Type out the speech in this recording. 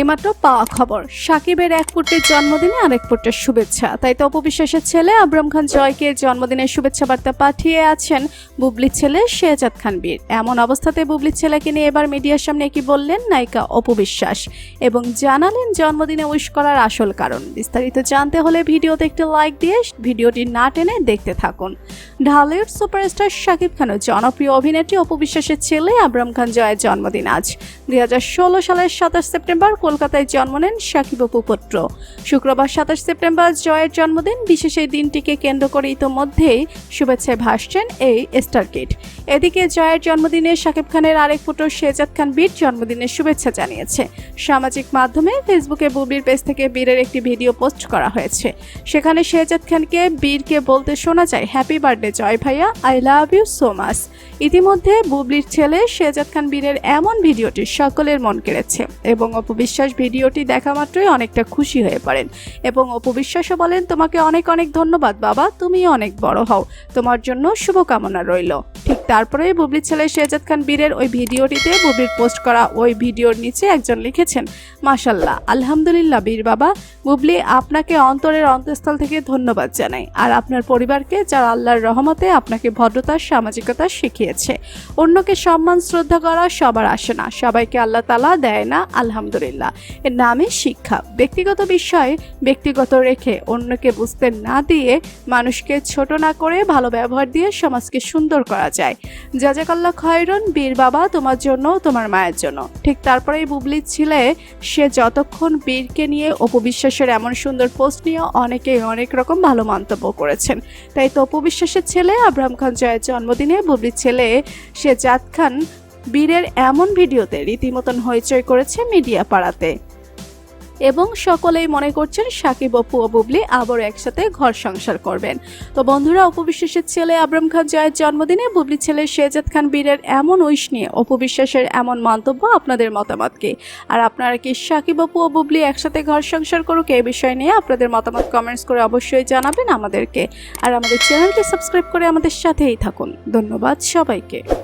এইমাত্র পাওয়া খবর। সাকিবের এক পুত্রের জন্মদিনে আরেক পুত্রের শুভেচ্ছা। তাই তো অপবিশ্বাসের ছেলে আবরাম খান জয়কে জন্মদিনের শুভেচ্ছা বার্তা পাঠিয়ে আছেন বুবলির ছেলে শেহজাদ খান বীর। এমন অবস্থাতে বুবলির ছেলেকে নিয়ে এবার মিডিয়ার সামনে কি বললেন নায়িকা অপবিশ্বাস? এবং জানালেন জন্মদিনে উইশ করার আসল কারণ। বিস্তারিত জানতে হলে ভিডিওতে একটি লাইক দিয়ে ভিডিওটি না টেনে দেখতে থাকুন। ঢালিউড সুপারস্টার শাকিব খানের জনপ্রিয় অভিনেত্রী অপবিশ্বাসের ছেলে আবরাম খান জয়ের জন্মদিন আজ। দুই হাজার ষোলো সালের সাতাশ সেপ্টেম্বর কলকাতায় জন্ম নেন সাকিব অপু শুক্রবার সাতাশ সেপ্টেম্বর জয়ের জন্মদিন, বিশেষ এই দিনটিকে কেন্দ্র করে ইতোমধ্যেই শুভেচ্ছায় ভাসছেন এই স্টার কিড এদিকে জয়ের জন্মদিনে শাকিব খানের আরেক পুত্র শেজাদ খান বীর জন্মদিনের শুভেচ্ছা জানিয়েছে। সামাজিক মাধ্যমে ফেসবুকে বুবির পেজ থেকে বীরের একটি ভিডিও পোস্ট করা হয়েছে। সেখানে শেজাদ খানকে বীরকে বলতে শোনা যায় হ্যাপি বার্থডে জয় ভাইয়া I love you so much ইতিমধ্যে বুবলির ছেলে শেজাদ খান বীরের এমন ভিডিওটি সকলের মন কেড়েছে এবং অপবিশ্বাস ভিডিওটি দেখা মাত্রই অনেকটা খুশি হয়ে পড়েন। এবং অপবিশ্বাসও বলেন, তোমাকে অনেক অনেক ধন্যবাদ বাবা তুমি অনেক বড় হও। তোমার জন্য শুভকামনা রইল। তারপরে বুবলির ছেলে শেজাদ খান বীরের ওই ভিডিওটিতে বুবলির পোস্ট করা ওই ভিডিওর নিচে একজন লিখেছেন মাশাল্লাহ আলহামদুলিল্লাহ বীর বাবা। বুবলি, আপনাকে অন্তরের অন্তঃস্থল থেকে ধন্যবাদ জানাই। আর আপনার পরিবারকে, যারা আল্লাহর রহমতে আপনাকে ভদ্রতার সামাজিকতা শিখিয়েছে। অন্যকে সম্মান, শ্রদ্ধা করা সবার আসে না। সবাইকে আল্লাহ তালা দেয় না, আলহামদুলিল্লাহ। এর নামে শিক্ষা। ব্যক্তিগত বিষয়ে ব্যক্তিগত রেখে অন্যকে বুঝতে না দিয়ে মানুষকে ছোট না করে ভালো ব্যবহার দিয়ে সমাজকে সুন্দর করা যায়। জাজাকাল্লা খয়রন, বীর বাবা তোমার জন্য, তোমার মায়ের জন্য। ঠিক তারপরেই বুবলি ছিলে, সে যতক্ষণ বীরকে নিয়ে অপবিশ্বাসের এমন সুন্দর পোস্ট নিয়ে অনেকেই অনেক রকম ভালো মন্তব্য করেছেন। তাই তো অপবিশ্বাসের ছেলে আব্রাহাম খান জয়ের জন্মদিনে বুবলির ছেলে সে জাদ খান বীরের এমন ভিডিওতে রীতিমতন হইচই করেছে মিডিয়া পাড়াতে এবং সকলেই মনে করছেন সাকিব, অপু ও বুবলি আবার একসাথে ঘর সংসার করবেন। তো বন্ধুরা অপবিশ্বাসের ছেলে আবরাম খান জয়ের জন্মদিনে বুবলি ছেলে শেজাদ খান বীরের এমন উইশ নিয়ে অপবিশ্বাসের এমন মন্তব্য আপনাদের মতামতকে। আর আপনারা কি সাকিব, অপু ও বুবলি একসাথে ঘর সংসার করুক এই বিষয় নিয়ে আপনাদের মতামত কমেন্টস করে অবশ্যই জানাবেন আমাদেরকে। আর আমাদের চ্যানেলটি সাবস্ক্রাইব করে আমাদের সাথেই থাকুন। ধন্যবাদ সবাইকে।